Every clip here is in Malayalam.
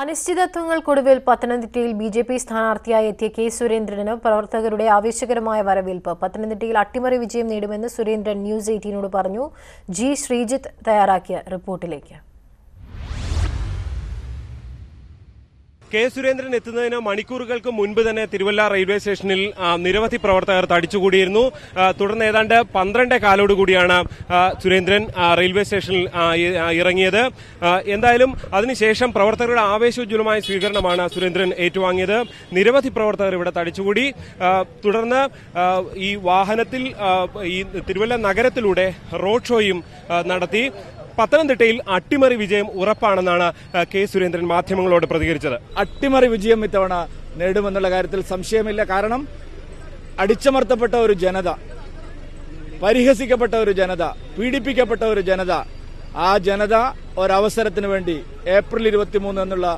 അനിശ്ചിതത്വങ്ങൾക്കൊടുവിൽ പത്തനംതിട്ടയിൽ ബി ജെ പി സ്ഥാനാർത്ഥിയായി എത്തിയ കെ സുരേന്ദ്രന് പ്രവർത്തകരുടെ ആവേശകരമായ വരവേൽപ്പ്. പത്തനംതിട്ടയിൽ അട്ടിമറി വിജയം നേടുമെന്ന് സുരേന്ദ്രൻ ന്യൂസ് എയ്റ്റീനോട് പറഞ്ഞു. ജി ശ്രീജിത്ത് തയ്യാറാക്കിയ റിപ്പോർട്ടിലേക്ക്. കെ സുരേന്ദ്രൻ എത്തുന്നതിന് മണിക്കൂറുകൾക്ക് മുൻപ് തന്നെ തിരുവല്ല റെയിൽവേ സ്റ്റേഷനിൽ നിരവധി പ്രവർത്തകർ തടിച്ചുകൂടിയിരുന്നു. തുടർന്ന് ഏതാണ്ട് പന്ത്രണ്ടേ കാലോടുകൂടിയാണ് സുരേന്ദ്രൻ റെയിൽവേ സ്റ്റേഷനിൽ ഇറങ്ങിയത്. എന്തായാലും അതിനുശേഷം പ്രവർത്തകരുടെ ആവേശോജ്വലമായ സ്വീകരണമാണ് സുരേന്ദ്രൻ ഏറ്റുവാങ്ങിയത്. നിരവധി പ്രവർത്തകർ ഇവിടെ തടിച്ചുകൂടി. തുടർന്ന് ഈ വാഹനത്തിൽ ഈ തിരുവല്ല നഗരത്തിലൂടെ റോഡ് ഷോയും നടത്തി. പത്തനംതിട്ടയിൽ അട്ടിമറി വിജയം ഉറപ്പാണെന്നാണ് കെ സുരേന്ദ്രൻ മാധ്യമങ്ങളോട് പ്രതികരിച്ചത്. അട്ടിമറി വിജയം ഇത്തവണ നേടുമെന്നുള്ള കാര്യത്തിൽ സംശയമില്ല. കാരണം അടിച്ചമർത്തപ്പെട്ട ഒരു ജനത പരിഹസിക്കപ്പെട്ട ഒരു ജനത പീഡിപ്പിക്കപ്പെട്ട ഒരു ജനത ആ ജനത ഒരവസരത്തിന് വേണ്ടി ഏപ്രിൽ ഇരുപത്തിമൂന്ന് എന്നുള്ള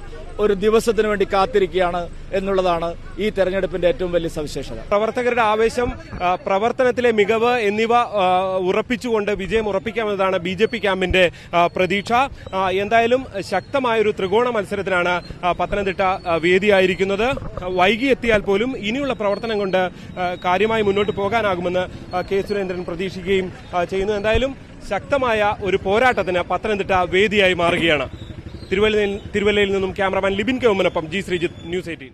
ഒരു ദിവസത്തിന് വേണ്ടി കാത്തിരിക്കുകയാണ് എന്നുള്ളതാണ് ഈ തെരഞ്ഞെടുപ്പിന്റെ ഏറ്റവും വലിയ സവിശേഷത. പ്രവർത്തകരുടെ ആവേശം പ്രവർത്തനത്തിലെ മികവ് എന്നിവ ഉറപ്പിച്ചുകൊണ്ട് വിജയം ഉറപ്പിക്കാമെന്നതാണ് ബി ജെ പി ക്യാമ്പിന്റെ പ്രതീക്ഷ. എന്തായാലും ശക്തമായൊരു ത്രികോണ മത്സരത്തിനാണ് പത്തനംതിട്ട വേദിയായിരിക്കുന്നത്. വൈകി എത്തിയാൽ പോലും ഇനിയുള്ള പ്രവർത്തനം കൊണ്ട് കാര്യമായി മുന്നോട്ട് പോകാനാകുമെന്ന് കെ സുരേന്ദ്രൻ പ്രതീക്ഷിക്കുകയും ചെയ്യുന്നു. എന്തായാലും ശക്തമായ ഒരു പോരാട്ടത്തിന് പത്തനംതിട്ട വേദിയായി മാറുകയാണ്. തിരുവല്ലയിൽ തിരുവല്ലയിൽ നിന്നും ക്യാമറമാൻ ലിബിൻ കെവുമനൊപ്പം ജി ശ്രീജിത്ത് ന്യൂസ് എയ്റ്റീൻ.